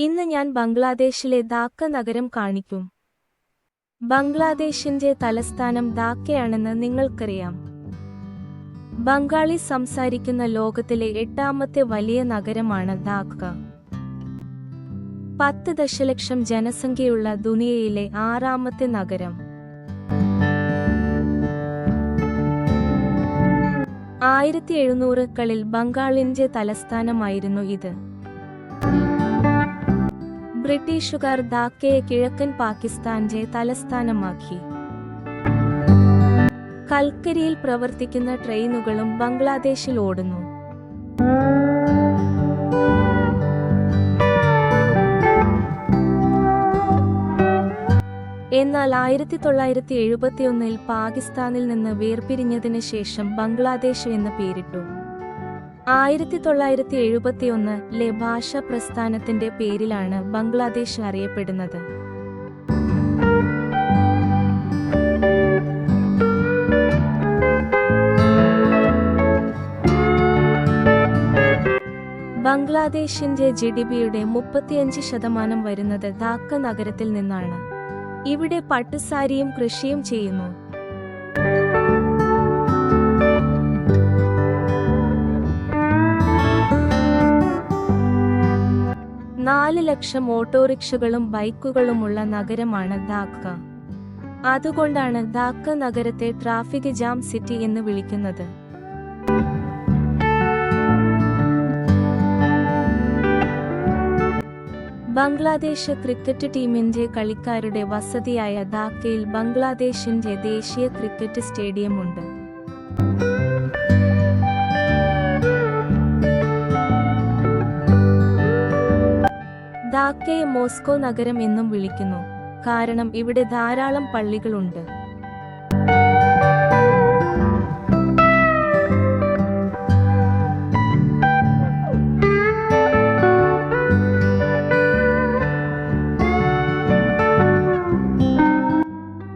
ഇന്ന് ഞാൻ ബംഗ്ലാദേശിലെ ധാക്ക നഗരം കാണിക്കും. ബംഗ്ലാദേശിന്റെ തലസ്ഥാനം ധാക്കയാണെന്ന് നിങ്ങൾക്കറിയാം. ബംഗാളി സംസാരിക്കുന്ന ലോകത്തിലെ എട്ടാമത്തെ വലിയ നഗരമാണ് ധാക്ക. പത്ത് ദശലക്ഷം ജനസംഖ്യയുള്ള ദുനിയയിലെ ആറാമത്തെ നഗരം. ആയിരത്തി എഴുന്നൂറുകളിൽ ബംഗാളിന്റെ തലസ്ഥാനമായിരുന്നു ഇത്. ബ്രിട്ടീഷുകാർ ധാക്കയെ കിഴക്കൻ പാകിസ്ഥാന്റെ തലസ്ഥാനമാക്കി. കൽക്കരിയിൽ പ്രവർത്തിക്കുന്ന ട്രെയിനുകളും ബംഗ്ലാദേശിൽ ഓടുന്നു. എന്നാൽ ആയിരത്തി തൊള്ളായിരത്തി എഴുപത്തിയൊന്നിൽ പാകിസ്ഥാനിൽ നിന്ന് വേർപിരിഞ്ഞതിന് ശേഷം ബംഗ്ലാദേശ് എന്ന് പേരിട്ടു. ആയിരത്തി തൊള്ളായിരത്തി എഴുപത്തിയൊന്നിലെ ഭാഷാ പ്രസ്ഥാനത്തിന്റെ പേരിലാണ് ബംഗ്ലാദേശ് അറിയപ്പെടുന്നത്. ബംഗ്ലാദേശിന്റെ ജി ഡി ബിയുടെ മുപ്പത്തിയഞ്ച് ശതമാനം വരുന്നത് ധാക്ക നഗരത്തിൽ നിന്നാണ്. ഇവിടെ പട്ടുസാരിയും കൃഷിയും ചെയ്യുന്നു. നാല് ലക്ഷം ഓട്ടോറിക്ഷകളും ബൈക്കുകളുമുള്ള നഗരമാണ് ധാക്ക. അതുകൊണ്ടാണ് ധാക്ക നഗരത്തെ ട്രാഫിക് ജാം സിറ്റി എന്ന് വിളിക്കുന്നത്. ബംഗ്ലാദേശ് ക്രിക്കറ്റ് ടീമിന്റെ കളിക്കാരുടെ വസതിയായ ധാക്കയിൽ ബംഗ്ലാദേശിന്റെ ദേശീയ ക്രിക്കറ്റ് സ്റ്റേഡിയമുണ്ട്. ധാക്കയെ മോസ്കോ നഗരം എന്നും വിളിക്കുന്നു. കാരണം ഇവിടെ ധാരാളം പള്ളികളുണ്ട്.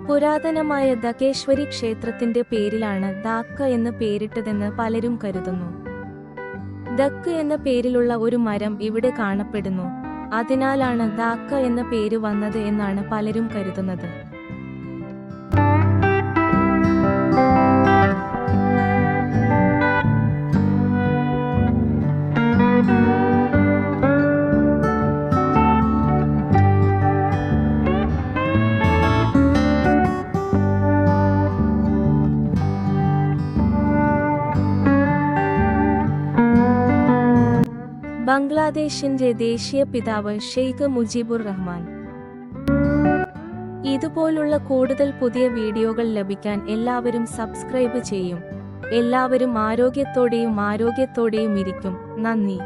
പുരാതനമായ ദകേശ്വരി ക്ഷേത്രത്തിന്റെ പേരിലാണ് ദാക്ക എന്ന് പേരിട്ടതെന്ന് പലരും കരുതുന്നു. ദക്ക് എന്ന പേരിലുള്ള ഒരു മരം ഇവിടെ കാണപ്പെടുന്നു. അതിനാലാണ് ധാക്ക എന്ന പേര് വന്നത് എന്നാണ് പലരും കരുതുന്നത്. ബംഗ്ലാദേശിന്റെ ദേശീയ പിതാവ് ഷെയ്ഖ് മുജീബുർ റഹ്മാൻ. ഇതുപോലുള്ള കൂടുതൽ പുതിയ വീഡിയോകൾ ലഭിക്കാൻ എല്ലാവരും സബ്സ്ക്രൈബ് ചെയ്യും. എല്ലാവരും ആരോഗ്യത്തോടെയും ആരോഗ്യത്തോടെയും ഇരിക്കും. നന്ദി.